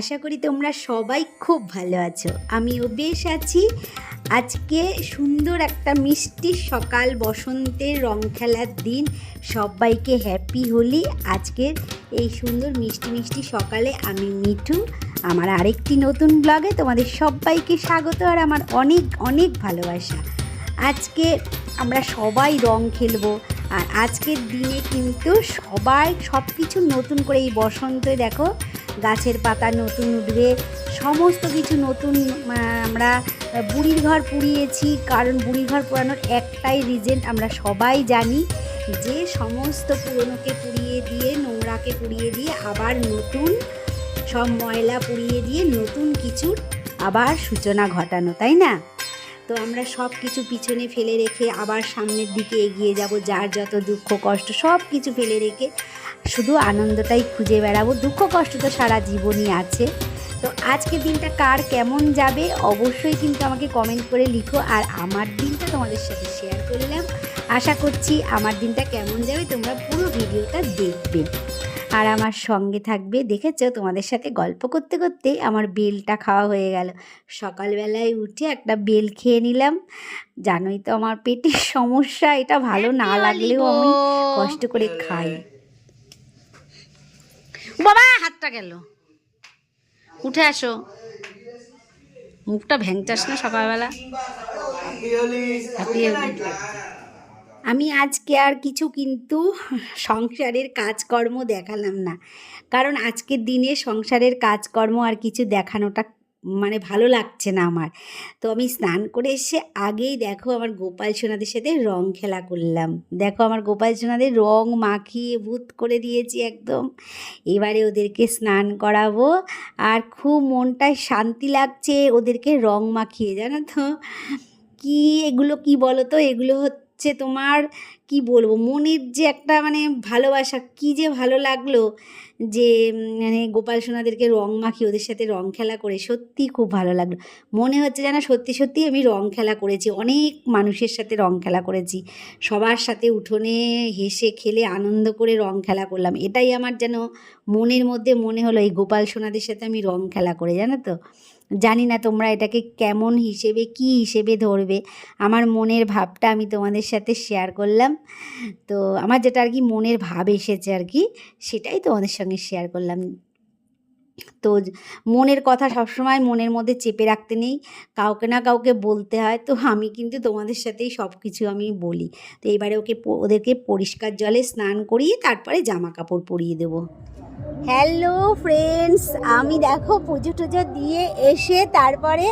আশা করি তোমরা সবাই খুব ভালো আছো। আমিও বেশ আছি। আজকে সুন্দর একটা মিষ্টি সকাল বসন্তের রং খেলার দিন। সবাইকে হ্যাপি হোলি। আজকের এই সুন্দর মিষ্টি মিষ্টি সকালে আমি মিঠু, আমার আরেকটি নতুন ব্লগে তোমাদের সবাইকে স্বাগত আর আমার অনেক অনেক ভালোবাসা। আজকে আমরা সবাই রং খেলব। আর আজকের দিনে কিন্তু সবাই সব কিছু নতুন করে এই বসন্তে দেখো গাছের পাতা নতুন উঠবে, সমস্ত কিছু নতুন আমরা বুড়ির ঘর পুড়িয়েছি, কারণ বুড়ির ঘর পোড়ানোর একটাই রিজেন আমরা সবাই জানি, যে সমস্ত পুরনোকে পুড়িয়ে দিয়ে, নোংরাকে পুড়িয়ে দিয়ে আবার নতুন সব ময়লা পুড়িয়ে দিয়ে নতুন কিছুর আবার সূচনা ঘটানো, তাই না? তো আমরা সব কিছু পিছনে ফেলে রেখে আবার সামনের দিকে এগিয়ে যাব, যার যত দুঃখ কষ্ট সব কিছু ফেলে রেখে শুধু আনন্দটাই খুঁজে বেড়াবো দুঃখ কষ্ট তো সারা জীবনই আছে। তো আজকে দিনটা কার কেমন যাবে অবশ্যই কিন্তু আমাকে কমেন্ট করে লিখো আর আমার দিনটা তোমাদের সাথে শেয়ার করলাম আশা করছি আমার দিনটা কেমন যাবে তোমরা পুরো ভিডিওটা দেখবে। আর আমার সঙ্গে থাকবে দেখেছ? তোমাদের সাথে গল্প করতে করতে আমার বেলটা খাওয়া হয়ে গেল। সকালবেলায় উঠে একটা বেল খেয়ে নিলাম। জানোই তো আমার পেটের সমস্যা এটা ভালো না লাগলেও আমি কষ্ট করে খাই। বাবা, হাতটা গেল। উঠে আসো। মুখটা ভেঙচাস না সকালবেলা? আমি আজকে আর কিছু কিন্তু সংসারের কাজকর্ম দেখালাম না। কারণ আজকের দিনে সংসারের কাজকর্ম আর কিছু দেখানোটা মানে ভালো লাগছে না আমার। তো আমি স্নান করে এসে আগেই দেখো আমার গোপাল সোনাদের সাথে রং খেলা করলাম। দেখো আমার গোপাল সোনাদের রং মাখিয়ে ভূত করে দিয়েছি একদম। এবারে ওদেরকে স্নান করাবো আর খুব মনটায় শান্তি লাগছে ওদেরকে রং মাখিয়ে। জানো তো? কী এগুলো কি বলো তো এগুলো হচ্ছে তোমার, কি বলব, মনের যে একটা মানে ভালোবাসা, কি যে ভালো লাগল যে মানে গোপাল সোনাদেরকে রং মাখি ওদের সাথে রং খেলা করে, সত্যি খুব ভালো লাগল। মনে হচ্ছে যেন সত্যি সত্যি আমি রং খেলা করেছি, অনেক মানুষের সাথে রং খেলা করেছি। সবার সাথে উঠোনে হেসে খেলে আনন্দ করে রং খেলা করলাম, এটাই আমার যেন মনের মধ্যে মনে হলো, এই গোপাল সোনাদের সাথে আমি রং খেলা করে, জানো তো? জানি না তোমরা এটাকে কেমন হিসেবে, কি হিসেবে ধরবে। আমার মনের ভাবটা আমি তোমাদের সাথে শেয়ার করলাম। তো আমার যেটা আর কি মনের ভাব এসেছে আর কি, সেটাই তোমাদের সঙ্গে শেয়ার করলাম। তো মনের কথা সবসময় মনের মধ্যে চেপে রাখতে নেই। কাউকে না কাউকে বলতে হয়। তো আমি কিন্তু তোমাদের সাথেই সব কিছু আমি বলি। তো এবারে ওকে ওদেরকে পরিষ্কার জলে স্নান করিয়ে তারপরে জামা কাপড় পরিয়ে দেবো। হ্যালো ফ্রেন্ডস আমি দেখো পুজো টুজো দিয়ে এসে তারপরে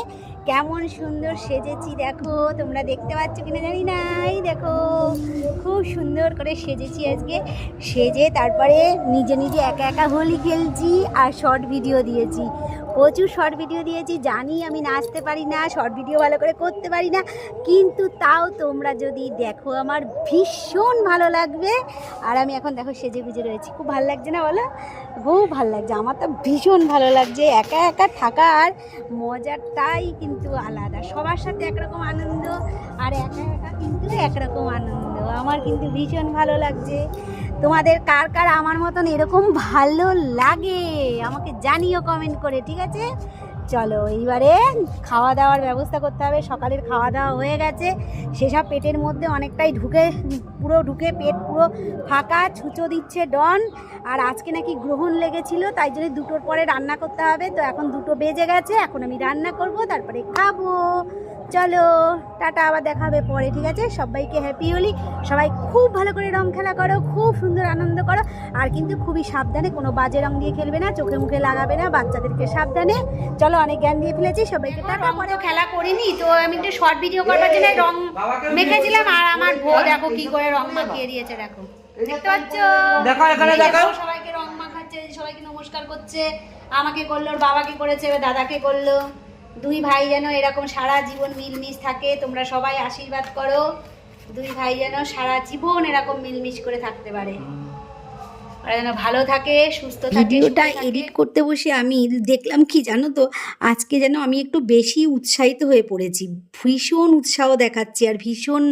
কেমন সুন্দর সেজেছি, দেখো। তোমরা দেখতে পাচ্ছ কিনা জানি নাই দেখো, খুব সুন্দর করে সেজেছি আজকে। সেজে তারপরে নিজে নিজে একা একা হোলি খেলছি আর শর্ট ভিডিও দিয়েছি। প্রচুর শর্ট ভিডিও দিয়েছি, জানি আমি নাচতে পারি না শর্ট ভিডিও ভালো করে করতে পারি না, কিন্তু তাও তোমরা যদি দেখো আমার ভীষণ ভালো লাগবে। আর আমি এখন দেখো সেজে গুজে রয়েছি, খুব ভালো লাগছে না বলো? খুব ভালো লাগছে, আমার তো ভীষণ ভালো লাগছে, একা একা থাকার মজাটাই কিন্তু আলাদা, সবার সাথে একরকম আনন্দ, আর একা একা কিন্তু একরকম আনন্দ, আমার কিন্তু ভীষণ ভালো লাগছে। তোমাদের কার কার আমার মতন এরকম ভালো লাগে? আমাকে জানিও কমেন্ট করে, ঠিক আছে? চলো, এইবারে খাওয়া দাওয়ার ব্যবস্থা করতে হবে। সকালের খাওয়া দাওয়া হয়ে গেছে। সেসব পেটের মধ্যে অনেকটাই ঢুকে, পুরো ঢুকে পেট পুরো ফাঁকা, ছুঁচো দিচ্ছে ডন। আর আজকে নাকি গ্রহণ লেগেছিল, তাই জন্য দুটোর পরে রান্না করতে হবে। তো এখন দুটো বেজে গেছে, এখন আমি রান্না করব, তারপরে খাব। চলো টাটা আবার দেখা হবে পরে ঠিক আছে? সবাইকে হ্যাপি হলি। সবাই খুব ভালো করে রং খেলা করো খুব সুন্দর আনন্দ করো আর কিন্তু খুবই সাবধানে কোনো বাজে রং দিয়ে খেলবে না চোখে মুখে লাগাবে না বাচ্চাদেরকে সাবধানে। চলো অনেক জ্ঞান দিয়ে ফেলেছি সবাইকে টাটা পরে। খেলা করিনি তো আমি একটু শর্ট ভিডিও করবার জন্য রং মেখেছিলাম আর আমার বউ দেখো কি করে রং মাখিয়ে দিয়েছে দেখো। দেখতে পাচ্ছ? দেখো এখানে দেখাও। সবাইকে রং মাখাচ্ছে সবাইকে নমস্কার করছে আমাকে করল ওর বাবাকে করেছে দাদাকে করল। দুই ভাই যেন এরকম সারা জীবন মিলমিশ থাকে, তোমরা সবাই আশীর্বাদ করো। দুই ভাই যেন সারা জীবন এরকম মিলমিশ করে থাকতে পারে। ওরা যেন ভালো থাকে সুস্থ থাকে ভিডিওটা। এডিট করতে বসে আমি দেখলাম কি জানো তো আজকে যেন আমি একটু বেশি উৎসাহিত হয়ে পড়েছি ভীষণ উৎসাহ দেখাচ্ছি আর ভীষণ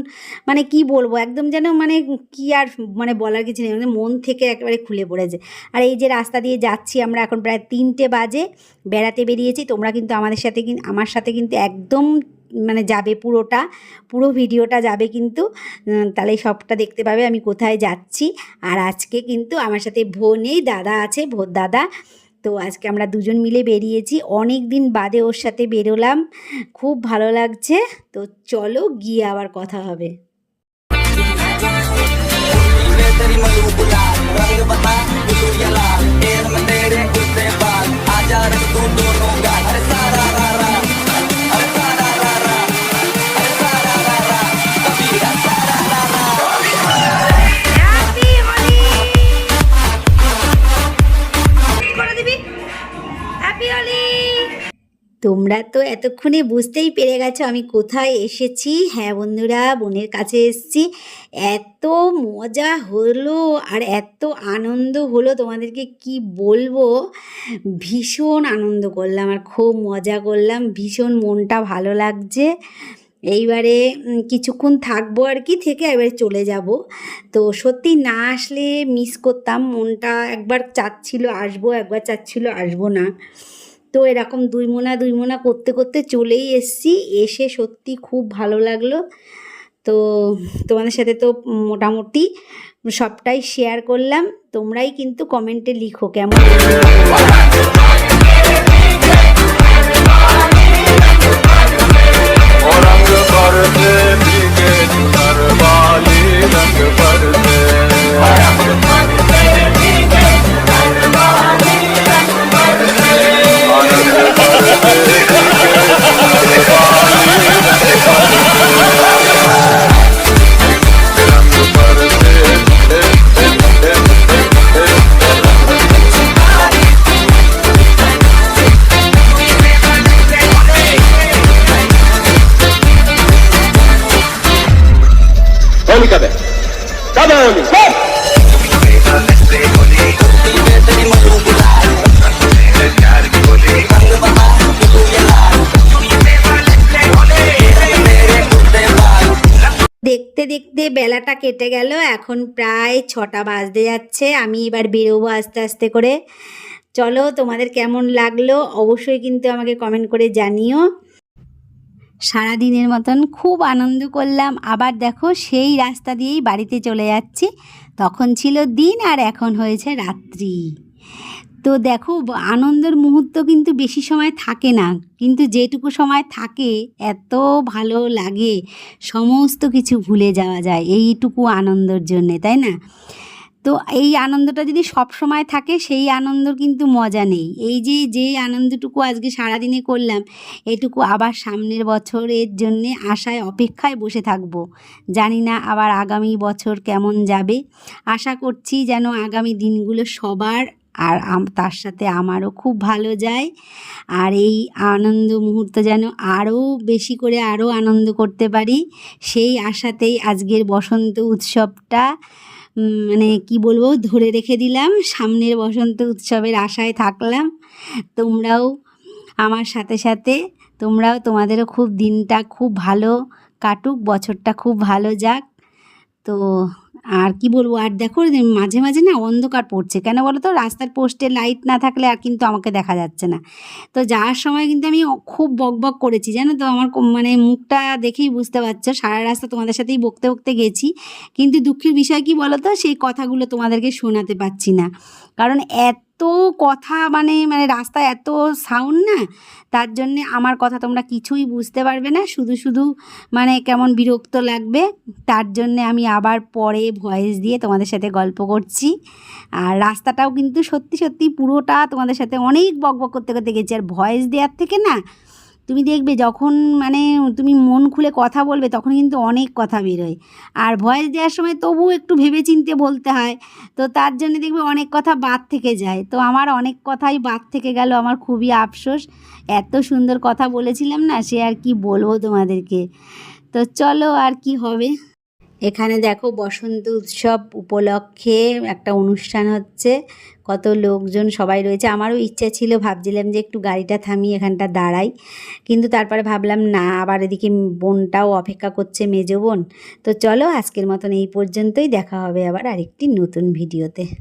মানে কি বলব একদম যেন মানে কি আর মানে বলার কিছু নেই মানে মন থেকে একেবারে খুলে পড়েছে আর এই যে রাস্তা দিয়ে যাচ্ছি আমরা এখন প্রায় তিনটে বাজে বেড়াতে বেরিয়েছি তোমরা কিন্তু আমাদের সাথে কিন- আমার সাথে কিন্তু একদম মানে যাবে পুরোটা, পুরো ভিডিওটা যাবে কিন্তু তাহলে সবটা দেখতে পাবে আমি কোথায় যাচ্ছি। আর আজকে কিন্তু আমার সাথে ভো নেই দাদা আছে ভোর দাদা। তো আজকে আমরা দুজন মিলে বেরিয়েছি। অনেক দিন বাদে ওর সাথে বেরোলাম। খুব ভালো লাগছে। তো চলো গিয়ে আবার কথা হবে। তোমরা তো এতক্ষণে বুঝতেই পেরে গেছো আমি কোথায় এসেছি। হ্যাঁ বন্ধুরা, বোনের কাছে এসেছি। এত মজা হলো আর এত আনন্দ হলো, তোমাদেরকে কি বলব? ভীষণ আনন্দ করলাম আর খুব মজা করলাম। ভীষণ মনটা ভালো লাগছে। এইবারে কিছুক্ষণ থাকব আর কি, থেকে এবারে চলে যাব। তো সত্যি না আসলে মিস করতাম। মনটা একবার চাচ্ছিল আসব, একবার চাচ্ছিল আসব না। তো এরকম দুই মোনা দুই মোনা করতে করতে চলেই এসছি এসে সত্যি খুব ভালো লাগলো তো তোমাদের সাথে তো মোটামুটি সবটাই শেয়ার করলাম তোমরাই কিন্তু কমেন্টে লিখো কেমন और रंग बरसे होली कब है कब है होली দেখতে দেখতে বেলাটা কেটে গেল এখন প্রায় ছটা বাজতে যাচ্ছে আমি এবার বেরোবো আস্তে আস্তে করে চলো তোমাদের কেমন লাগলো অবশ্যই কিন্তু আমাকে কমেন্ট করে জানিও সারাদিনের মতন খুব আনন্দ করলাম। আবার দেখো সেই রাস্তা দিয়েই বাড়িতে চলে যাচ্ছি। তখন ছিল দিন আর এখন হয়েছে রাত্রি। তো দেখো আনন্দের মুহূর্ত কিন্তু বেশি সময় থাকে না। কিন্তু যেটুকু সময় থাকে, এত ভালো লাগে। সমস্ত কিছু ভুলে যাওয়া যায়। এইটুকু আনন্দর জন্যে, তাই না? তো এই আনন্দটা যদি সব সময় থাকে, সেই আনন্দর কিন্তু মজা নেই। এই যে যে আনন্দটুকু আজকে সারাদিনে করলাম, এটুকু আবার সামনের বছরের জন্যে আশায়, অপেক্ষায় বসে থাকব। জানি না আবার আগামী বছর কেমন যাবে। আশা করছি যেন আগামী দিনগুলো সবার আর তার সাথে আমারও খুব ভালো যায়। আর এই আনন্দ মুহূর্ত যেন আরও বেশি করে আরও আনন্দ করতে পারি, সেই আশাতেই আজকের বসন্ত উৎসবটা মানে কি বলব, ধরে রেখে দিলাম। সামনের বসন্ত উৎসবের আশায় থাকলাম। তোমরাও আমার সাথে সাথে, তোমরাও তোমাদেরও খুব দিনটা খুব ভালো কাটুক, বছরটা খুব ভালো যাক। তো আর কি বলব? আর দেখো মাঝে মাঝে না অন্ধকার পড়ছে। কেন বলো তো? রাস্তার পোস্টে লাইট না থাকলে আর কিন্তু আমাকে দেখা যাচ্ছে না। তো যাওয়ার সময় কিন্তু আমি খুব বক বক করেছি। জানো তো? আমার মানে মুখটা দেখেই বুঝতে পারছ। সারা রাস্তা তোমাদের সাথেই বকতে বকতে গেছি। কিন্তু দুঃখের বিষয় কি বলো তো? সেই কথাগুলো তোমাদেরকে শোনাতে পারছি না। কারণ এত কথা মানে মানে রাস্তায় এত সাউন্ড না, তার জন্যে আমার কথা তোমরা কিছুই বুঝতে পারবে না। শুধু শুধু মানে কেমন বিরক্ত লাগবে। তার জন্যে আমি আবার পরে ভয়েস দিয়ে তোমাদের সাথে গল্প করছি। আর রাস্তাটাও কিন্তু সত্যি সত্যি পুরোটা তোমাদের সাথে অনেক বক বক করতে করতে গেছি। আর ভয়েস দেওয়ার থেকে না, তুমি দেখবে যখন মানে তুমি মন খুলে কথা বলবে তখন কিন্তু অনেক কথা বেরোয়। আর ভয়েস দেওয়ার সময় তবুও একটু ভেবে চিনতে বলতে হয়। তো তার জন্য দেখবে অনেক কথা বাদ থেকে যায়। তো আমার অনেক কথাই বাদ থেকে গেল, আমার খুবই আফসোস। এত সুন্দর কথা বলেছিলাম না, সে আর কি বলব তোমাদেরকে। তো চলো আর কি হবে। এখানে দেখো বসন্ত উৎসব উপলক্ষে একটা অনুষ্ঠান হচ্ছে। কত লোকজন সবাই রয়েছে। আমারও ইচ্ছা ছিল, ভাবছিলাম যে একটু গাড়িটা থামিয়ে এখানটা দাঁড়াই। কিন্তু তারপরে ভাবলাম, না, আবার এদিকে বোনটাও অপেক্ষা করছে, মেজো বোন। তো চলো, আজকের মতন এই পর্যন্তই। দেখা হবে আবার আরেকটি নতুন ভিডিওতে।